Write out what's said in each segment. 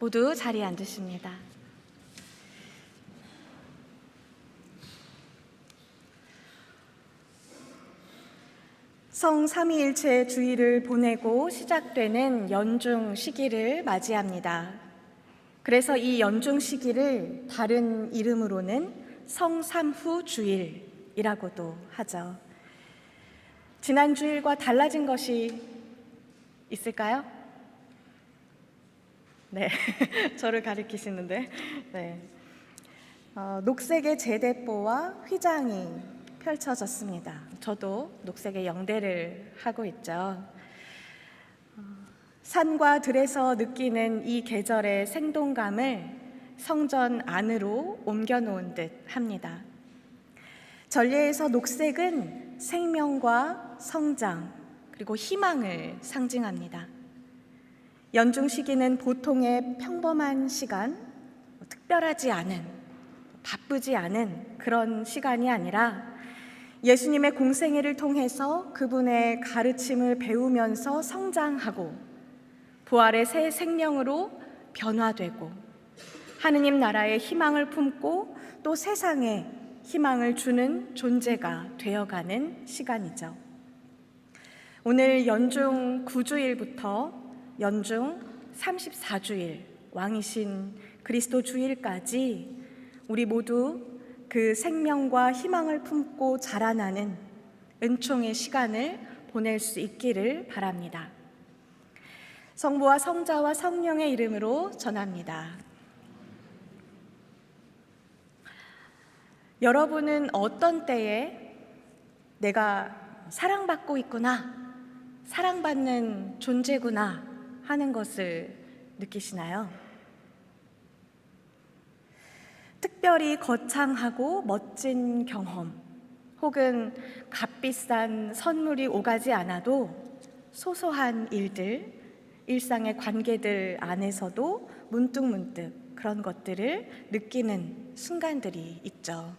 모두 자리에 앉으십니다. 성 삼위일체 주일을 보내고 시작되는 연중 시기를 맞이합니다. 그래서 이 연중 시기를 다른 이름으로는 성삼후 주일이라고도 하죠. 지난 주일과 달라진 것이 있을까요? 네, 저를 가리키시는데, 네. 어, 녹색의 제대보와 휘장이 펼쳐졌습니다. 저도 녹색의 영대를 하고 있죠. 어, 산과 들에서 느끼는 이 계절의 생동감을 성전 안으로 옮겨놓은 듯 합니다. 전례에서 녹색은 생명과 성장 그리고 희망을 상징합니다. 연중 시기는 보통의 평범한 시간, 뭐 특별하지 않은, 바쁘지 않은 그런 시간이 아니라 예수님의 공생애를 통해서 그분의 가르침을 배우면서 성장하고 부활의 새 생명으로 변화되고 하느님 나라의 희망을 품고 또 세상에 희망을 주는 존재가 되어가는 시간이죠. 오늘 연중 9주일부터 연중 34주일 왕이신 그리스도 주일까지 우리 모두 그 생명과 희망을 품고 자라나는 은총의 시간을 보낼 수 있기를 바랍니다. 성부와 성자와 성령의 이름으로 전합니다. 여러분은 어떤 때에 내가 사랑받고 있구나, 사랑받는 존재구나 하는 것을 느끼시나요? 특별히 거창하고 멋진 경험 혹은 값비싼 선물이 오가지 않아도 소소한 일들, 일상의 관계들 안에서도 문득문득 그런 것들을 느끼는 순간들이 있죠.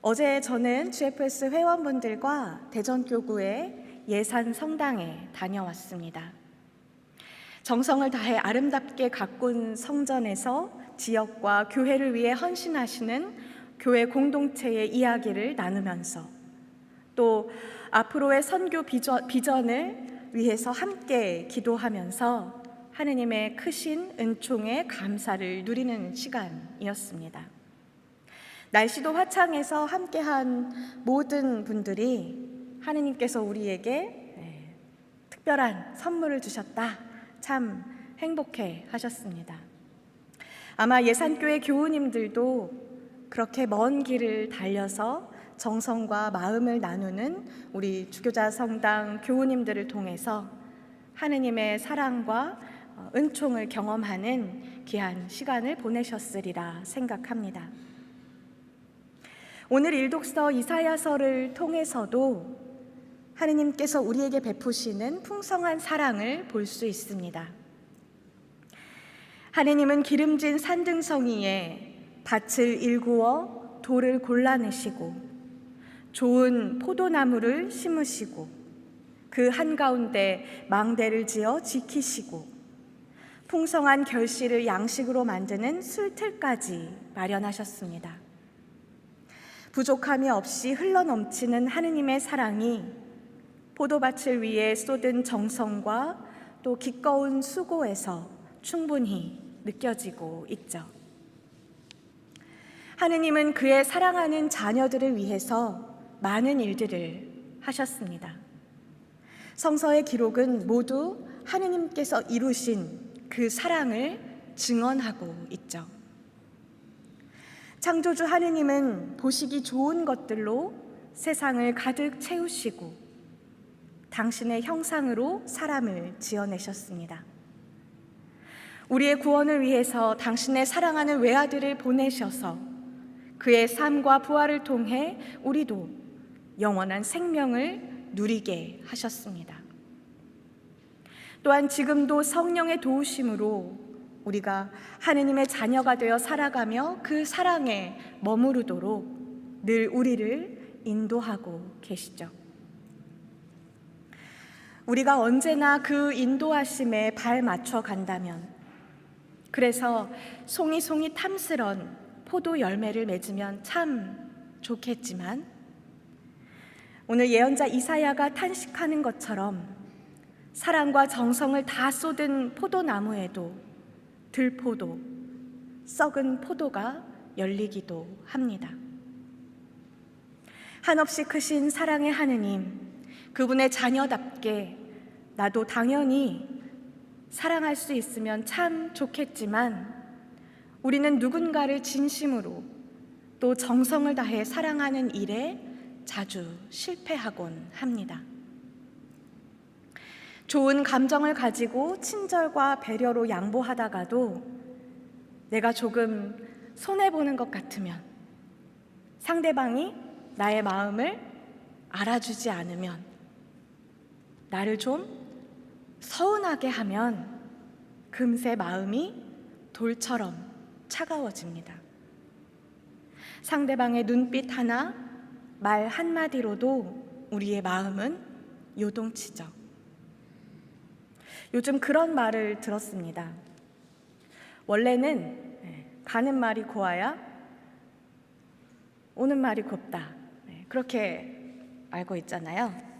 어제 저는 GFS 회원분들과 대전교구의 예산 성당에 다녀왔습니다. 정성을 다해 아름답게 가꾼 성전에서 지역과 교회를 위해 헌신하시는 교회 공동체의 이야기를 나누면서 또 앞으로의 선교 비전, 을 위해서 함께 기도하면서 하느님의 크신 은총에 감사를 누리는 시간이었습니다. 날씨도 화창해서 함께한 모든 분들이 하느님께서 우리에게 네, 특별한 선물을 주셨다. 참 행복해 하셨습니다. 아마 예산교회 교우님들도 그렇게 먼 길을 달려서 정성과 마음을 나누는 우리 주교자 성당 교우님들을 통해서 하느님의 사랑과 어, 은총을 경험하는 귀한 시간을 보내셨으리라 생각합니다. 오늘 일독서 이사야서를 통해서도 하느님께서 우리에게 베푸시는 풍성한 사랑을 볼 수 있습니다. 하느님은 기름진 산등성이에 밭을 일구어 돌을 골라내시고 좋은 포도나무를 심으시고 그 한가운데 망대를 지어 지키시고 풍성한 결실을 양식으로 만드는 술틀까지 마련하셨습니다. 부족함이 없이 흘러넘치는 하느님의 사랑이 포도밭을 위해 쏟은 정성과 또 기꺼운 수고에서 충분히 느껴지고 있죠. 하느님은 그의 사랑하는 자녀들을 위해서 많은 일들을 하셨습니다. 성서의 기록은 모두 하느님께서 이루신 그 사랑을 증언하고 있죠. 창조주 하느님은 보시기 좋은 것들로 세상을 가득 채우시고 당신의 형상으로 사람을 지어내셨습니다. 우리의 구원을 위해서 당신의 사랑하는 외아들을 보내셔서 그의 삶과 부활을 통해 우리도 영원한 생명을 누리게 하셨습니다. 또한 지금도 성령의 도우심으로 우리가 하느님의 자녀가 되어 살아가며 그 사랑에 머무르도록 늘 우리를 인도하고 계시죠. 우리가 언제나 그 인도하심에 발 맞춰 간다면 그래서 송이송이 탐스런 포도 열매를 맺으면 참 좋겠지만 오늘 예언자 이사야가 탄식하는 것처럼 사랑과 정성을 다 쏟은 포도나무에도 들포도 썩은 포도가 열리기도 합니다. 한없이 크신 사랑의 하느님, 그분의 자녀답게 나도 당연히 사랑할 수 있으면 참 좋겠지만 우리는 누군가를 진심으로 또 정성을 다해 사랑하는 일에 자주 실패하곤 합니다. 좋은 감정을 가지고 친절과 배려로 양보하다가도 내가 조금 손해보는 것 같으면 상대방이 나의 마음을 알아주지 않으면 나를 좀 서운하게 하면 금세 마음이 돌처럼 차가워집니다. 상대방의 눈빛 하나, 말 한마디로도 우리의 마음은 요동치죠. 요즘 그런 말을 들었습니다. 원래는 네, 가는 말이 고와야 오는 말이 곱다. 네, 그렇게 알고 있잖아요.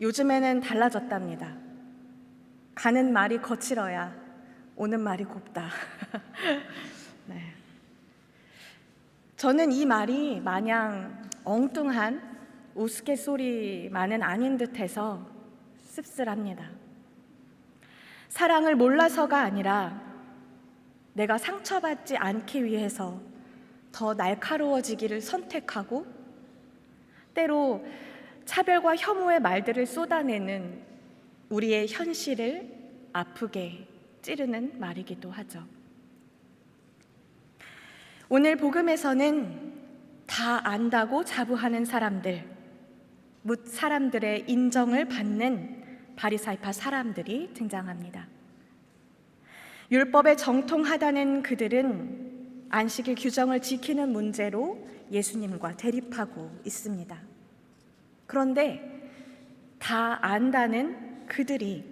요즘에는 달라졌답니다. 가는 말이 거칠어야 오는 말이 곱다. 네. 저는 이 말이 마냥 엉뚱한 우스갯소리만은 아닌 듯해서 씁쓸합니다. 사랑을 몰라서가 아니라 내가 상처받지 않기 위해서 더 날카로워지기를 선택하고 때로 차별과 혐오의 말들을 쏟아내는 우리의 현실을 아프게 찌르는 말이기도 하죠. 오늘 복음에서는 다 안다고 자부하는 사람들, 묻 사람들의 인정을 받는 바리사이파 사람들이 등장합니다. 율법에 정통하다는 그들은 안식일 규정을 지키는 문제로 예수님과 대립하고 있습니다. 그런데 다 안다는 그들이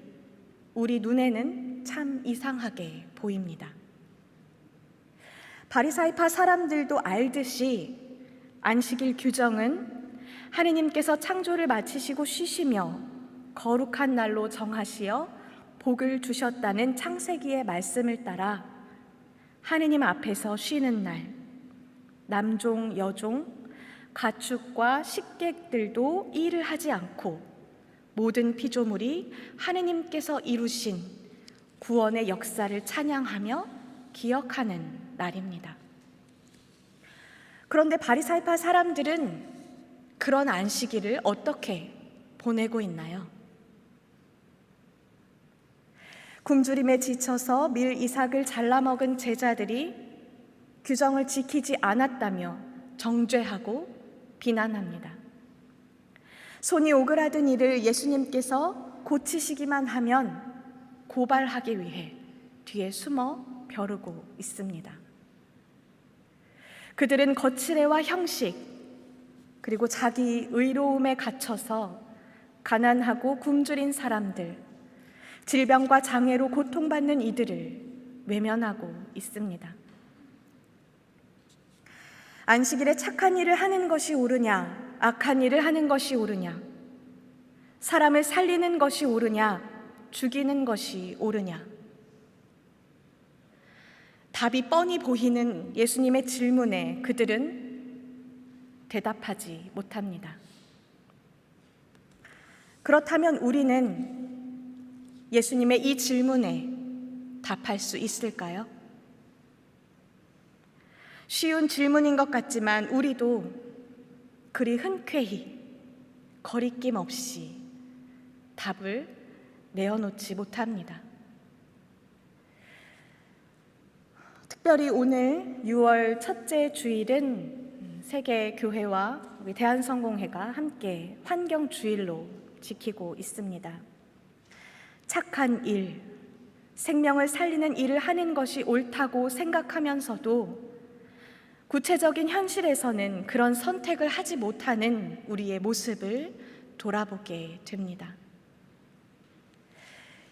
우리 눈에는 참 이상하게 보입니다. 바리사이파 사람들도 알듯이 안식일 규정은 하느님께서 창조를 마치시고 쉬시며 거룩한 날로 정하시어 복을 주셨다는 창세기의 말씀을 따라 하느님 앞에서 쉬는 날 남종 여종 가축과 식객들도 일을 하지 않고 모든 피조물이 하느님께서 이루신 구원의 역사를 찬양하며 기억하는 날입니다. 그런데 바리사이파 사람들은 그런 안식일을 어떻게 보내고 있나요? 굶주림에 지쳐서 밀 이삭을 잘라 먹은 제자들이 규정을 지키지 않았다며 정죄하고 비난합니다. 손이 오그라든 이를 예수님께서 고치시기만 하면 고발하기 위해 뒤에 숨어 벼르고 있습니다. 그들은 거칠애와 형식, 그리고 자기 의로움에 갇혀서 가난하고 굶주린 사람들, 질병과 장애로 고통받는 이들을 외면하고 있습니다. 안식일에 착한 일을 하는 것이 옳으냐, 악한 일을 하는 것이 옳으냐, 사람을 살리는 것이 옳으냐, 죽이는 것이 옳으냐. 답이 뻔히 보이는 예수님의 질문에 그들은 대답하지 못합니다. 그렇다면 우리는 예수님의 이 질문에 답할 수 있을까요? 쉬운 질문인 것 같지만 우리도 그리 흔쾌히 거리낌 없이 답을 내어놓지 못합니다. 특별히 오늘 6월 첫째 주일은 세계 교회와 우리 대한성공회가 함께 환경 주일로 지키고 있습니다. 착한 일, 생명을 살리는 일을 하는 것이 옳다고 생각하면서도 구체적인 현실에서는 그런 선택을 하지 못하는 우리의 모습을 돌아보게 됩니다.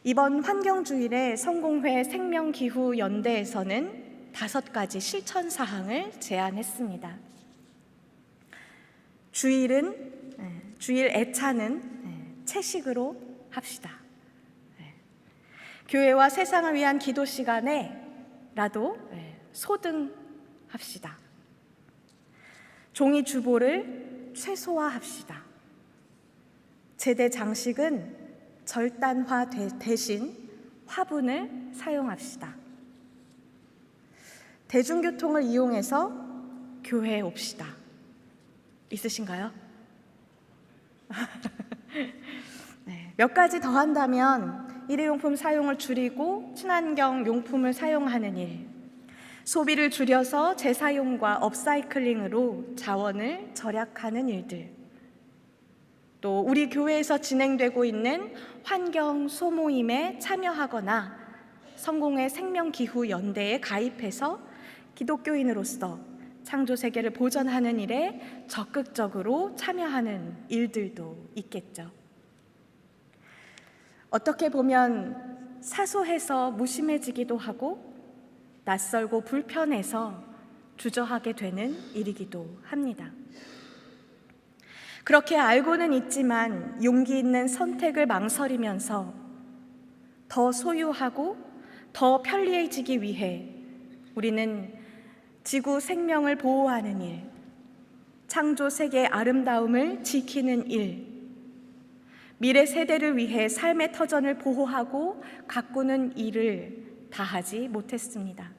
이번 환경주일의 성공회 생명기후 연대에서는 다섯 가지 실천 사항을 제안했습니다. 주일은 예, 주일 애차는 예, 채식으로 합시다. 예. 교회와 세상을 위한 기도 시간에라도 예, 소등합시다. 종이 주보를 최소화합시다. 제대 장식은 절단화 대- 대신 화분을 사용합시다. 대중교통을 이용해서 교회에 옵시다. 있으신가요? 네, 몇 가지 더 한다면 일회용품 사용을 줄이고 친환경 용품을 사용하는 일, 소비를 줄여서 재사용과 업사이클링으로 자원을 절약하는 일들, 또 우리 교회에서 진행되고 있는 환경 소모임에 참여하거나 성공의 생명기후 연대에 가입해서 기독교인으로서 창조 세계를 보전하는 일에 적극적으로 참여하는 일들도 있겠죠. 어떻게 보면 사소해서 무심해지기도 하고 낯설고 불편해서 주저하게 되는 일이기도 합니다. 그렇게 알고는 있지만 용기 있는 선택을 망설이면서 더 소유하고 더 편리해지기 위해 우리는 지구 생명을 보호하는 일, 창조 세계의 아름다움을 지키는 일, 미래 세대를 위해 삶의 터전을 보호하고 가꾸는 일을 다하지 못했습니다.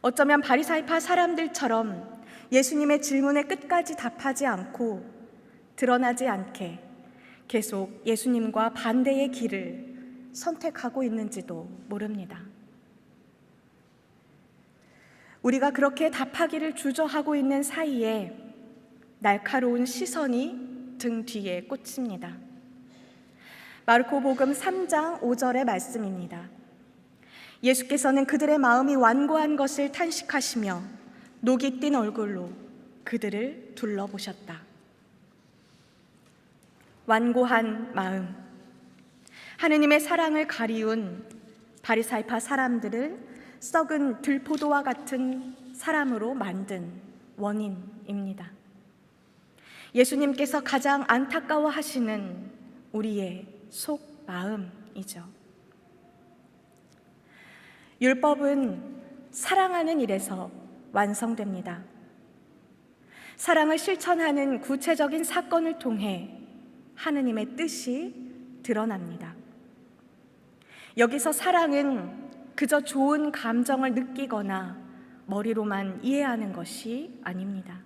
어쩌면 바리사이파 사람들처럼 예수님의 질문에 끝까지 답하지 않고 드러나지 않게 계속 예수님과 반대의 길을 선택하고 있는지도 모릅니다. 우리가 그렇게 답하기를 주저하고 있는 사이에 날카로운 시선이 등 뒤에 꽂힙니다. 마르코 복음 3장 5절의 말씀입니다. 예수께서는 그들의 마음이 완고한 것을 탄식하시며 녹이 띈 얼굴로 그들을 둘러보셨다. 완고한 마음. 하느님의 사랑을 가리운 바리사이파 사람들을 썩은 들포도와 같은 사람으로 만든 원인입니다. 예수님께서 가장 안타까워 하시는 우리의 속 마음이죠. 율법은 사랑하는 일에서 완성됩니다. 사랑을 실천하는 구체적인 사건을 통해 하느님의 뜻이 드러납니다. 여기서 사랑은 그저 좋은 감정을 느끼거나 머리로만 이해하는 것이 아닙니다.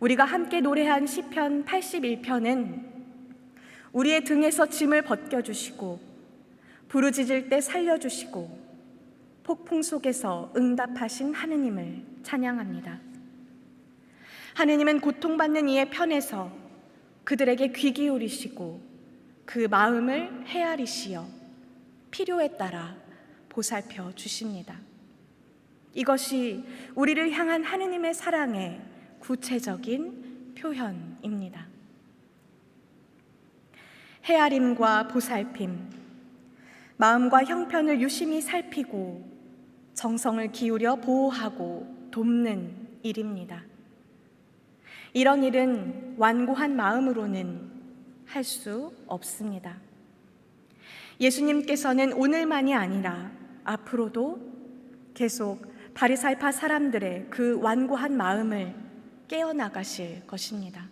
우리가 함께 노래한 시편 81편은 우리의 등에서 짐을 벗겨 주시고 부르짖을 때 살려 주시고 폭풍 속에서 응답하신 하느님을 찬양합니다. 하느님은 고통받는 이의 편에서 그들에게 귀 기울이시고 그 마음을 헤아리시어 필요에 따라 보살펴 주십니다. 이것이 우리를 향한 하느님의 사랑의 구체적인 표현입니다. 헤아림과 보살핌, 마음과 형편을 유심히 살피고 정성을 기울여 보호하고 돕는 일입니다. 이런 일은 완고한 마음으로는 할 수 없습니다. 예수님께서는 오늘만이 아니라 앞으로도 계속 바리살파 사람들의 그 완고한 마음을 깨어나가실 것입니다.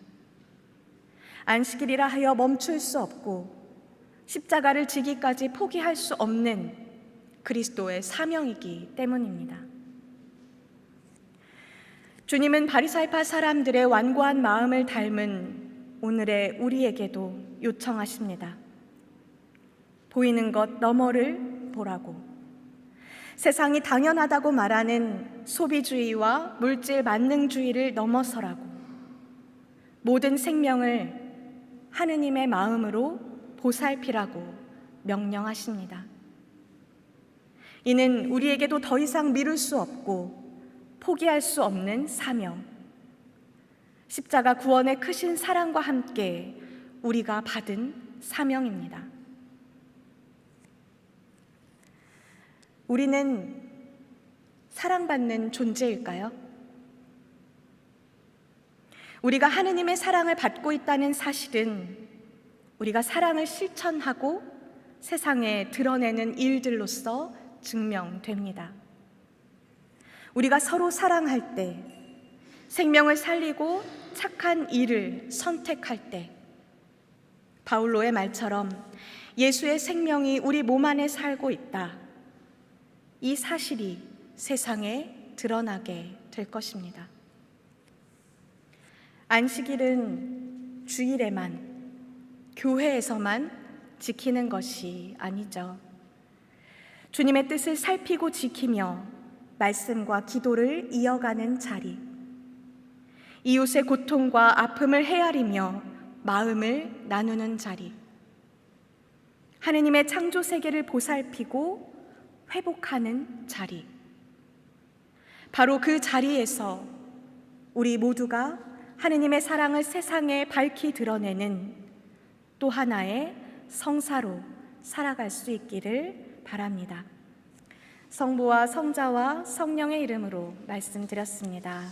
안식일이라 하여 멈출 수 없고 십자가를 지기까지 포기할 수 없는 그리스도의 사명이기 때문입니다. 주님은 바리살파 사람들의 완고한 마음을 닮은 오늘의 우리에게도 요청하십니다. 보이는 것 너머를 보라고. 세상이 당연하다고 말하는 소비주의와 물질 만능주의를 넘어서라고. 모든 생명을 하느님의 마음으로 보살피라고 명령하십니다. 이는 우리에게도 더 이상 미룰 수 없고 포기할 수 없는 사명. 십자가 구원의 크신 사랑과 함께 우리가 받은 사명입니다. 우리는 사랑받는 존재일까요? 우리가 하느님의 사랑을 받고 있다는 사실은 우리가 사랑을 실천하고 세상에 드러내는 일들로서 증명됩니다. 우리가 서로 사랑할 때, 생명을 살리고 착한 일을 선택할 때, 바울로의 말처럼 예수의 생명이 우리 몸 안에 살고 있다. 이 사실이 세상에 드러나게 될 것입니다. 안식일은 주일에만, 교회에서만 지키는 것이 아니죠. 주님의 뜻을 살피고 지키며 말씀과 기도를 이어가는 자리. 이웃의 고통과 아픔을 헤아리며 마음을 나누는 자리. 하느님의 창조 세계를 보살피고 회복하는 자리. 바로 그 자리에서 우리 모두가 하느님의 사랑을 세상에 밝히 드러내는 또 하나의 성사로 살아갈 수 있기를 바랍니다. 성부와 성자와 성령의 이름으로 말씀드렸습니다.